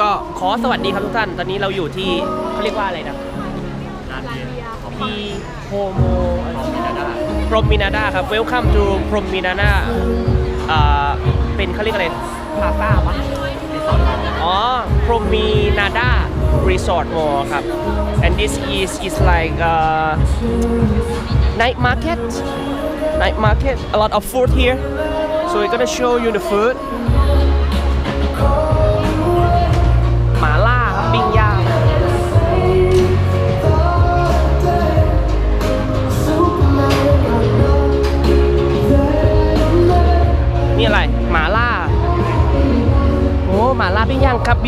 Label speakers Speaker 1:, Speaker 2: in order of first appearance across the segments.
Speaker 1: ก็ขอสวัสดีครับทุกท่าน ตอนนี้เราอยู่ที่เขาเรียกว่าอะไรนะ
Speaker 2: ร้านเบียร์
Speaker 1: ที่โฮโมพรหมินาดาครับ Welcome to พรหมินาดาอ่าเป็นเขาเรียกอะไรพาซ่าปะอ๋อพรหมินาดา Resort Mall ครับ and this is is like uh, night market night market a lot of food here so we're gonna show you the food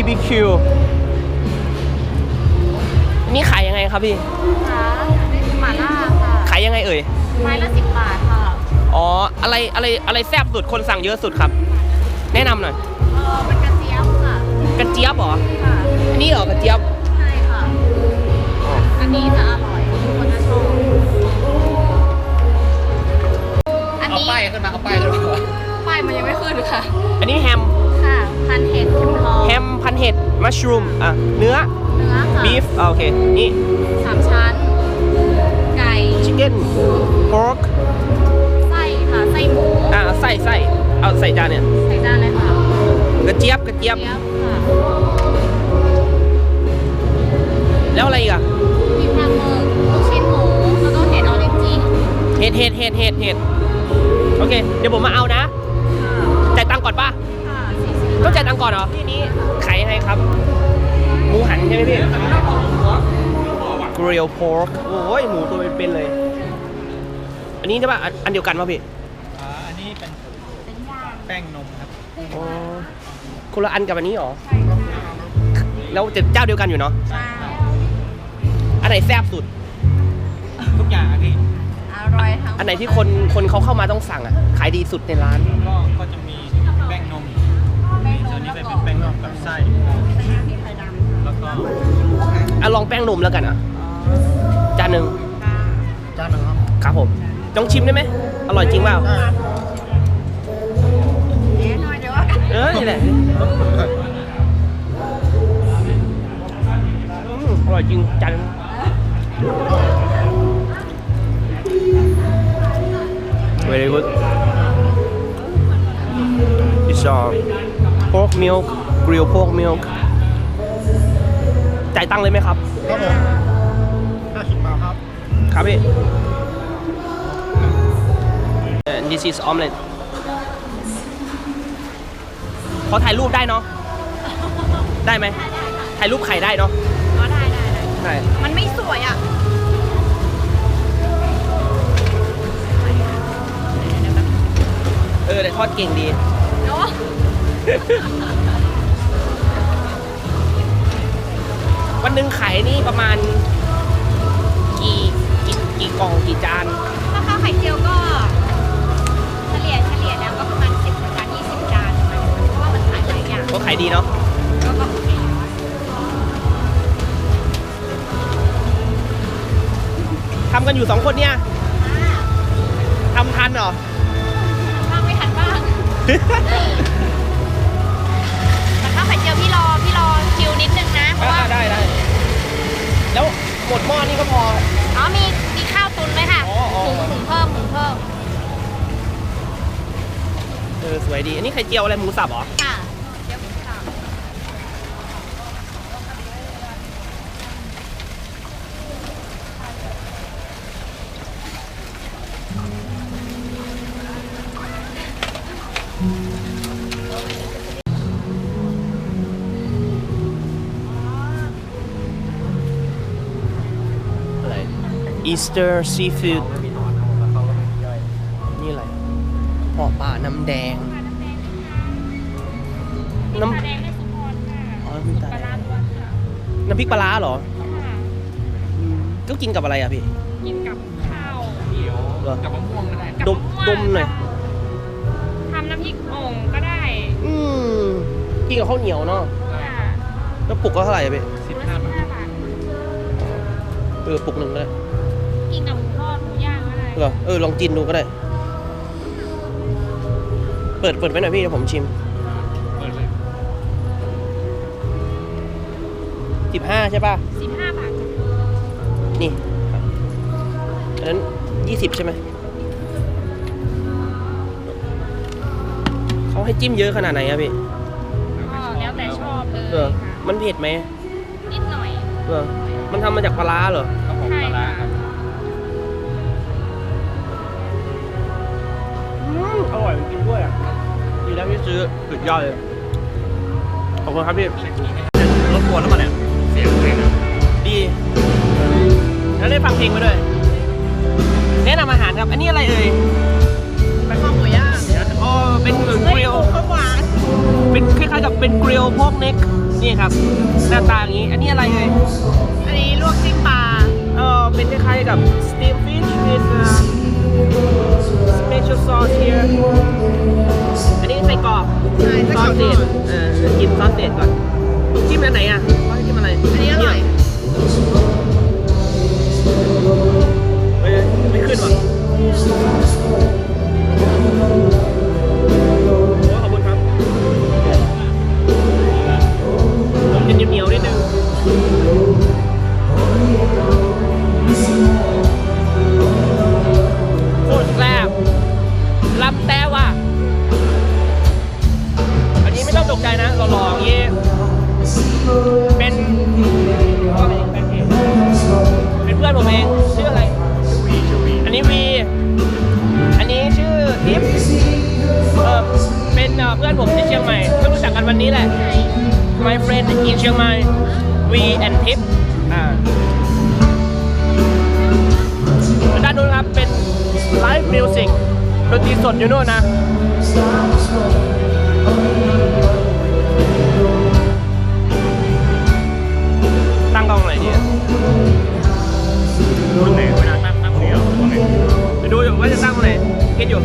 Speaker 1: BBQ นี่ขายยังไงครับพี่
Speaker 2: ค่ะหม่าล่าค่ะ
Speaker 1: ขายยังไงเอ่ย
Speaker 2: ไม้ละสิบบาทค่ะ
Speaker 1: อ๋อ อะไรอะไรอะไรแซ่บสุดคนสั่งเยอะสุดครับ แนะนำหน่อย
Speaker 2: เออเป็นกระเจี๊ยบค่ะ
Speaker 1: กระเจี๊ยบเหรอ
Speaker 2: ค่ะ
Speaker 1: อันนี้เหรอกระเจี๊ยบ
Speaker 2: ใช่ค่ะ อันนี้จะอร่อยทุกคนจะชอบอัน
Speaker 3: เอา
Speaker 2: นี้
Speaker 3: ป้ายขึ้นมาเอาป้ายขึ้นมา
Speaker 2: ป้ายมันยังไม่ขึ้นค่ะ
Speaker 1: อันนี้แฮม
Speaker 2: ค่ะ พันเห็ดเข็มทอง
Speaker 1: แฮมพันเห็ดมัชรูมอะเนื้อ
Speaker 2: เนื้อค่ะ
Speaker 1: บีฟโอเค นี่
Speaker 2: สามชั้น ไก่
Speaker 1: ชิคเก้นพอร์ก
Speaker 2: ไส้ค่ะไส้หมู
Speaker 1: อะใส่ใส่เอาใส่จานเนี่ย
Speaker 2: ใส่จานเลยค่ะ
Speaker 1: กระเจี๊ยบกระเจี๊ยบ
Speaker 2: เจี๊ยบค่ะ
Speaker 1: แล้วอะไรอีกอะ
Speaker 2: มีปลาหมึกลูกชิ้นหมูแล้วก็เห็ดออเรนจิ
Speaker 1: เห็ดเห็ดเห็ดเห็ดเห็ดโอเค เดี๋ยวผมมาเอานะจ่ายตังค์ก่อนป่ะ
Speaker 2: ค่ะสี่สิบ
Speaker 1: ต้องจ่ายตังค์ก่อนเหรอที่นี้ขายยังไงครับ หมูหันใช่ไหมพี่ grill pork โอ้ยหมูตัวเป็นๆเลย อันนี้ใช่ป่ะอันอันเดียวกันป่ะพี่
Speaker 3: อ่าอันนี้เป็น
Speaker 2: เป็นย่าง
Speaker 3: แป้งนมครับ
Speaker 1: อ๋อคนละอันกับอันนี้เหรอแล้วจะเจ้าเดียวกันอยู่เนาะ
Speaker 2: ใช่
Speaker 1: อันไหนแซ่บสุด
Speaker 3: ทุกอย่างอะพี่
Speaker 2: อร่อยทั้ง
Speaker 1: อันไหนที่คนคนเขาเข้ามาต้องสั่งอะขายดีสุดในร้าน
Speaker 3: ก็ก็จะมีแป้งนมมีตัว นี้เป็นแป้งนมกับไส้แล้วก็
Speaker 1: อะลองแป้งนมแล้วกันอะจานหนึ่ง
Speaker 3: จานหนึ่งครับ
Speaker 1: ครับผมต้องชิมได้ไหมอร่อยจริงเปล่า
Speaker 2: เอ๊ะหน่อยเดี๋ยวว่ากัน
Speaker 1: เออนี่แหละอืมอร่อยจริงจัน very good it's a pork milk grilled pork milk จ่ายตังค์เลยไหมครับ
Speaker 3: ครับผมห้าสิบบาทครับ
Speaker 1: ครับพี่ And this is omelet ขอถ่ายรูปได้เนาะ ได้ไหม ถ่ายรูปไข่ได้เนาะ
Speaker 2: ก็ได้ได้ได้
Speaker 1: ได้
Speaker 2: มันไม่สวยอะ
Speaker 1: เออแต่ทอดเก่งดี
Speaker 2: เนาะ
Speaker 1: วันหนึ่งขายนี่ประมาณ กี่กี่กี่กล่องกี่จาน
Speaker 2: ราคาไข่เจียวก็เฉลี่ยเฉลี่ยแล้วก็ประมาณ10จาน20จานประมาณนั้นเพราะว่ามันขายหลายอย่าง
Speaker 1: ก็ขายดีเนาะ
Speaker 2: ก็ก็โอเค
Speaker 1: ทำกันอยู่สองคนเนี่ยทำทันเหรอ
Speaker 2: บ้างไม่ทันบ้าง แล้
Speaker 1: วหมดหม้อนี่ก็พอ
Speaker 2: อ๋อมีมีข้าวตุนไหมค่ะ
Speaker 1: อ๋ออ๋อ
Speaker 2: หุงหุงเพิ่มหุงเพิ่ม
Speaker 1: เออสวยดี อันนี้ไข่เจียวอะไรหมูสับเหรอ
Speaker 2: ค่ะ
Speaker 1: Easter Seafood นี่อะไรห่อปลาน้ำแดง น้ำ
Speaker 2: แดงได้สุพรค่ะ
Speaker 1: อ๋อน้ำตา
Speaker 2: ปลา
Speaker 1: แด
Speaker 2: ร้างล้วนค่ะ
Speaker 1: น้ำพริกปลาร้าเหรอ
Speaker 2: ค่ะ
Speaker 1: อืมก็กินกับอะไรอะพี่
Speaker 2: กินกับข้าว
Speaker 1: เหรอ
Speaker 3: กับมะม่วงก็ได้
Speaker 2: กับ
Speaker 1: ดม
Speaker 2: มะ
Speaker 1: ด
Speaker 2: ม่ว
Speaker 1: ม
Speaker 2: ง
Speaker 1: หน่อย
Speaker 2: ทำน้ำพริกโอ่งก็ได้
Speaker 1: อืมกินกับข้าวเหนียวเนาะ
Speaker 2: ค่ะ
Speaker 1: แล้วปลุกก็เท่าไหร่อะพี่
Speaker 3: สิบ
Speaker 2: ร้อย
Speaker 3: ห้า
Speaker 2: สิบบา
Speaker 3: ท
Speaker 2: ห้าบาท
Speaker 1: เออปลุกหนึ่งก็ได้
Speaker 2: กินกับหมูทอดหมูย่างก็ได้
Speaker 1: เหรอเออลองกินดูก็ได้ เปิดเปิดไว้หน่อยพี่เดี๋ยวผมชิม
Speaker 3: เปิดเลย
Speaker 1: สิบห้าใช่ป่ะ
Speaker 2: สิบห้าบาท
Speaker 1: นี่อันนั้นยี่สิบใช่ไหม เขาให้จิ้มเยอะขนาดไหนอะพี่
Speaker 2: ก็แล้วแต่ชอบเลย
Speaker 1: เออ
Speaker 2: ค่ะ
Speaker 1: มันเผ็ดไหม
Speaker 2: นิดหน่อย
Speaker 1: เออ มันทำมาจากปลาร้าเหรอ
Speaker 3: ครับผม
Speaker 2: ใช่
Speaker 3: ปลาร้า
Speaker 2: ค่ะ
Speaker 3: ครับ
Speaker 1: อืมอร่อยจริงด้วยอะดีแล้วที่ซื้อสุดยอดเลย ขอบคุณครับพี่
Speaker 3: รบกวนแล้วมาเนี่ย เสียงเพลงอะ
Speaker 1: ดีแล้วได้ฟังเพลงมาด้วย แนะนำอาหารครับ อันนี้อะไรเอ่ย
Speaker 2: เป็นข้าวหมูย่าง
Speaker 1: อ๋อเป็นกริล
Speaker 2: ข้าวหวาน
Speaker 1: เป็นคล้ายๆกับเป็นกริลพอกเน็กนี่ครับ หน้าตาอย่างนี้ อันนี้อะไรเอ่ยอันนี้ ซอสเด็ดเออกินซอสเด็ดก่อนจิ้มอันไหนอะ V and Tip อ่าแล้วด้านนู้นครับเป็นไลฟ์มิวสิกดนตรีสดอยู่นู่นนะตั้งกล้องอะไรดีอะ
Speaker 3: ตรงไหนเวลานั่งนั่งเดียวตรงไหน
Speaker 1: ไปดูอยู่ว่าจะตั้งตรงไหนคิดอยู่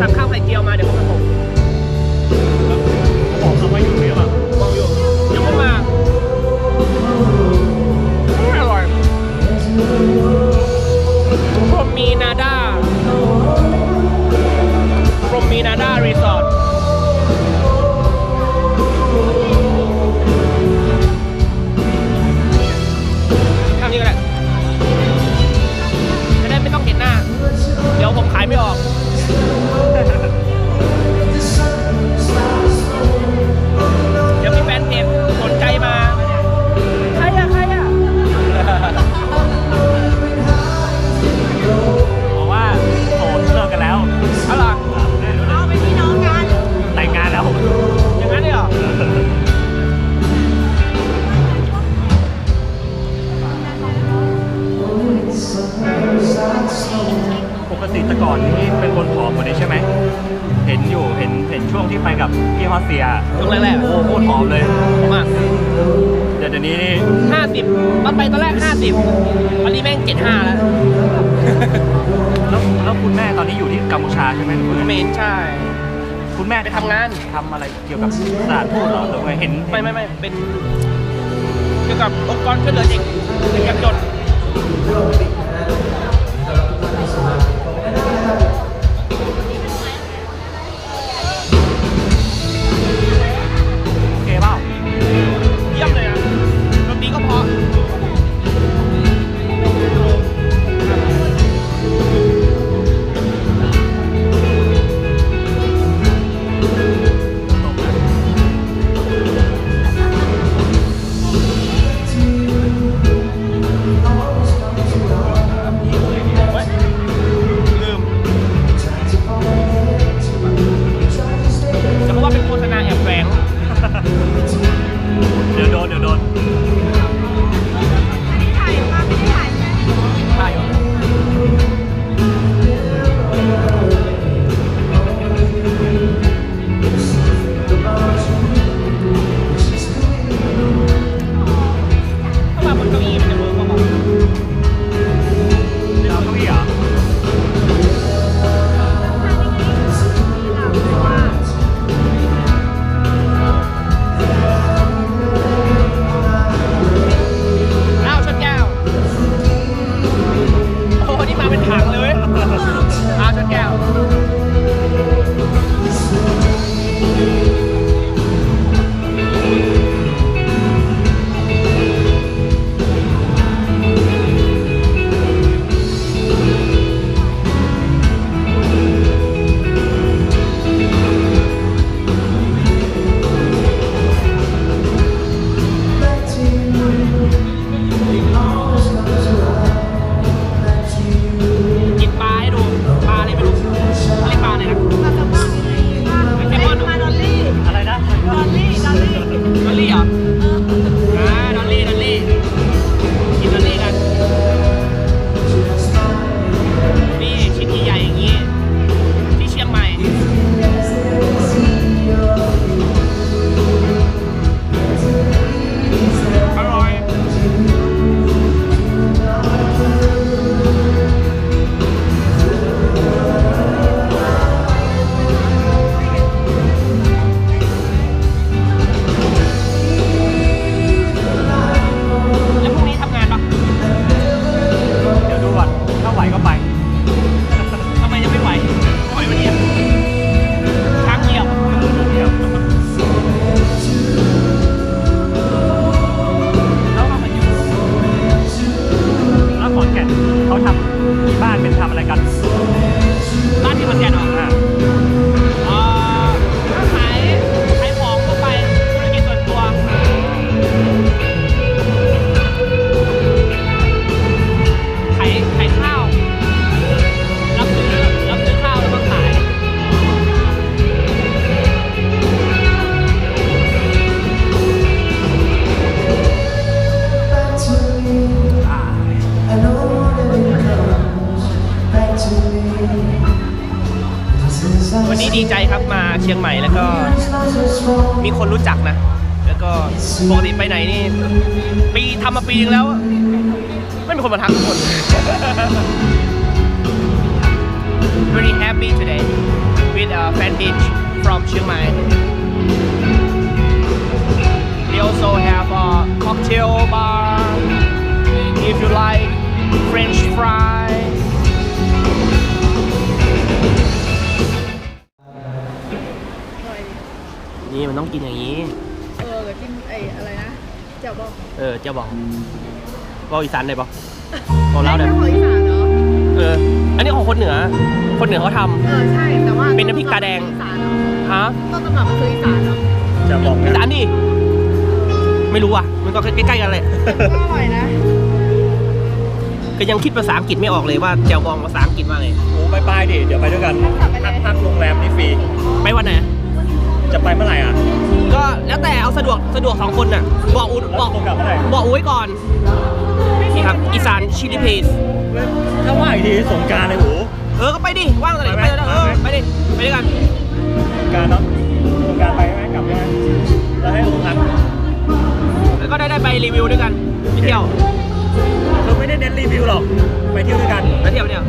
Speaker 1: สั่งข้าวไข่เจียวมาเดี๋ยวผมไปผม ไป
Speaker 2: กั
Speaker 3: บพี่ฮอสเซีย
Speaker 1: ช่วงแรกๆ
Speaker 3: โอ้โหโคตรผอมเลย
Speaker 1: ผมอะ
Speaker 3: เดี๋ยวเดี๋ยวนี้นี่
Speaker 1: ห้าสิบตอนไปตอนแรกห้าสิบวันนี้แม่งเจ็ดห้าแล้ว
Speaker 3: แล้วแล้วคุณแม่ตอนนี้อยู่ที่กัมพูชาใช่ไหมหรือว่า
Speaker 1: เม
Speaker 3: ไง
Speaker 1: นใช่
Speaker 3: คุณแม่
Speaker 1: ไปทำงาน
Speaker 3: ทำอะไรเกี่ยวกับสถานทูตเหรอหรือว่าเห็น
Speaker 1: ไม่ไม่ไม่เป็นเกี่ยวกับองค์กรช่วยเหลือเด็กเด็กยากจน มีคนรู้จักนะ แล้วก็ปกติไปไหนนี่ ปีทำมาปีนึงแล้ว ไม่มีคนมาทักทุกคน very happy today with a fan page from Chiang Mai they also have a cocktail bar if you like French fry นี่มันต้องกินอย่างนี้
Speaker 4: เออกับจิ้มไอ้อะไรนะเจ้าบอก
Speaker 1: เออเจะบอกบอกอีสานได้ปะบอกเล่าได้
Speaker 4: ไม่
Speaker 1: ปะ
Speaker 4: ของอีสานเนาะ
Speaker 1: เออ อันนี้ของคนเหนือ คนเหนือเขาท
Speaker 4: เออใช่แต่ว่า
Speaker 1: เป็นน้ำพริกตาแดง
Speaker 4: อีสานเนาะำ
Speaker 1: ฮะ
Speaker 4: ต้นตำรับมันคืออีสานเนาะ
Speaker 3: จะบอก
Speaker 1: อี
Speaker 3: นะ
Speaker 1: สานดิไม่รู้อะ มันก็ใกล้ๆกันเลย
Speaker 4: ก็อร่อยนะ
Speaker 1: ก็ยังคิดภาษาอังกฤษไม่ออกเลยว่าแจวบองภาษาอังกฤษว่าไง
Speaker 3: โอ้บายบายดิเดี๋ยวไปด้วยกันพักพักโรงแรมนี่ฟรี
Speaker 1: ไปวันไหน
Speaker 3: จะไปเมื่อไหร่อะ
Speaker 1: ก็แล้วแต่เอาสะดวกสะดวกสองคนน่ะบอกอุ้
Speaker 3: แล้ว
Speaker 1: บอก
Speaker 3: ตรงกลับเมื่อไหร่
Speaker 1: บอกอุ้ยก่อนนี่ครับอีสานชิลิเพส
Speaker 3: ถ้าว่าอีกทีสงกรารเลยโห
Speaker 1: เออก็ไปดิว่างตอนไหน
Speaker 3: ไป
Speaker 1: ไป
Speaker 3: ไหม
Speaker 1: เลยเออไปดิไปด้วยกัน
Speaker 3: สงกรารเนาะสงกรารไปไหมกลับไหมแล้วให้ลงพัก
Speaker 1: แล้วก็ได้ได้ไปรีวิวด้วยกันไปเที่ยว
Speaker 3: คือไม่ได้เน้นรีวิวหรอก ไปเที่ยวด้วยกัน
Speaker 1: ไปเที่ยวไปเที่ยว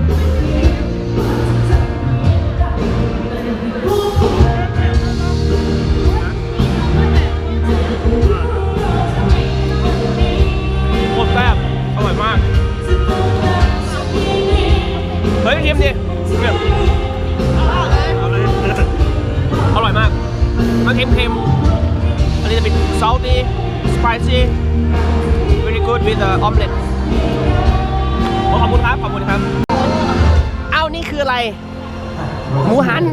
Speaker 1: หมูหัน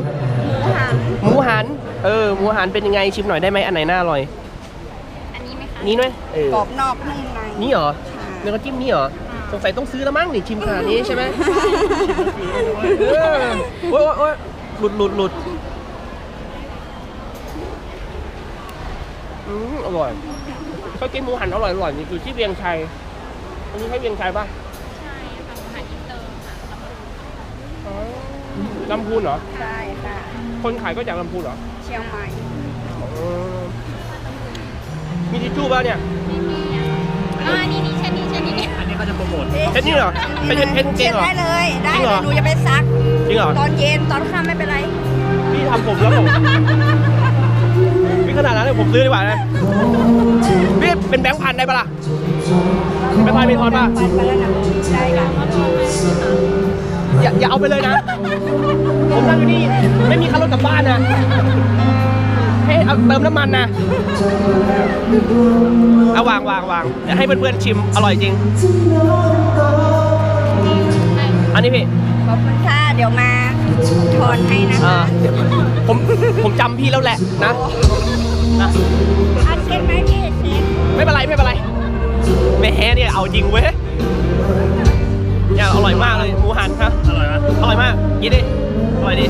Speaker 1: หมูหัน เออ หมูหันเป็นยังไงชิมหน่อยได้ไหมอันไหนน่าอร่อย
Speaker 2: อันนี้ไหมคะ
Speaker 1: นี่ด้วยเออก
Speaker 4: รอบนอกนุ่มใน
Speaker 1: นี่เหรอเนื้อจิ้มนี่เหรอ สงสัยต้องซื้อแล้วมั้งนี่ชิมขนาดนี้ใช่ไหมเออโอ้ยโอ๊ยโอ๊ยหลุดหลุดหลุดอืมอร่อยเคยกินหมูหันอร่อยอร่อยนี่อยู่ที่เวียงชัย อันนี้ให้เวียงชัยป่ะ ลำพูนเหรอ
Speaker 4: ใช่ค่ะ
Speaker 1: คนขายก็จากลำพูนเหรอ
Speaker 4: เชียงใหม่
Speaker 1: อ๋อมีทิชชู่ป่ะเนี่ย
Speaker 2: อ่านี่นี่เช่นนี้เช่นนี้
Speaker 3: อันนี้เขาจะโปรโมท
Speaker 1: เช็ดนี่เหรอไปเช็ดเช็ดเช็ดเหรอ
Speaker 4: ได้เลยได้
Speaker 1: จริงเห
Speaker 4: เล
Speaker 1: รอ
Speaker 4: ยหนูจะไปซัก
Speaker 1: จริงเหรอ
Speaker 4: ตอนเย็นตอนค่ำไม่เป็นไร
Speaker 1: พี่ทำผมแล้วผมพี่ขนาดนั้นเลยผมซื้อดีกว่านะพี่เป็นแบงค์พันได้ปะล่ะแบงค์พันมีทอนป่ะ
Speaker 4: ไปไปแล้วนะได้ค่ะ
Speaker 1: อย่าอย่าเอาไปเลยนะ ผมนั่งอยู่นี่ไม่มีค่ารถกลับบ้านนะให้เอาเติมน้ำมันนะเอาวางวางวางเดี๋ยวให้เพื่อนๆชิมอร่อยจริง อันนี้พี่
Speaker 4: ขอบคุณค่ะเดี๋ยวมาทอนให้นะ
Speaker 1: อ่า
Speaker 4: คะ
Speaker 1: ผมผมจำพี่แล้วแหละนะนะ
Speaker 4: อันเช็คไหมพี่เช็ค
Speaker 1: ไม่เป็นไรไม่เป็นไรแหม่เนี่ยเอาจริงเว้ยเนี่ย อร่อยมากเลยหมูหันครับ
Speaker 3: อร่อยไหม
Speaker 1: อร่อยมากกินดิ อร่อยดิ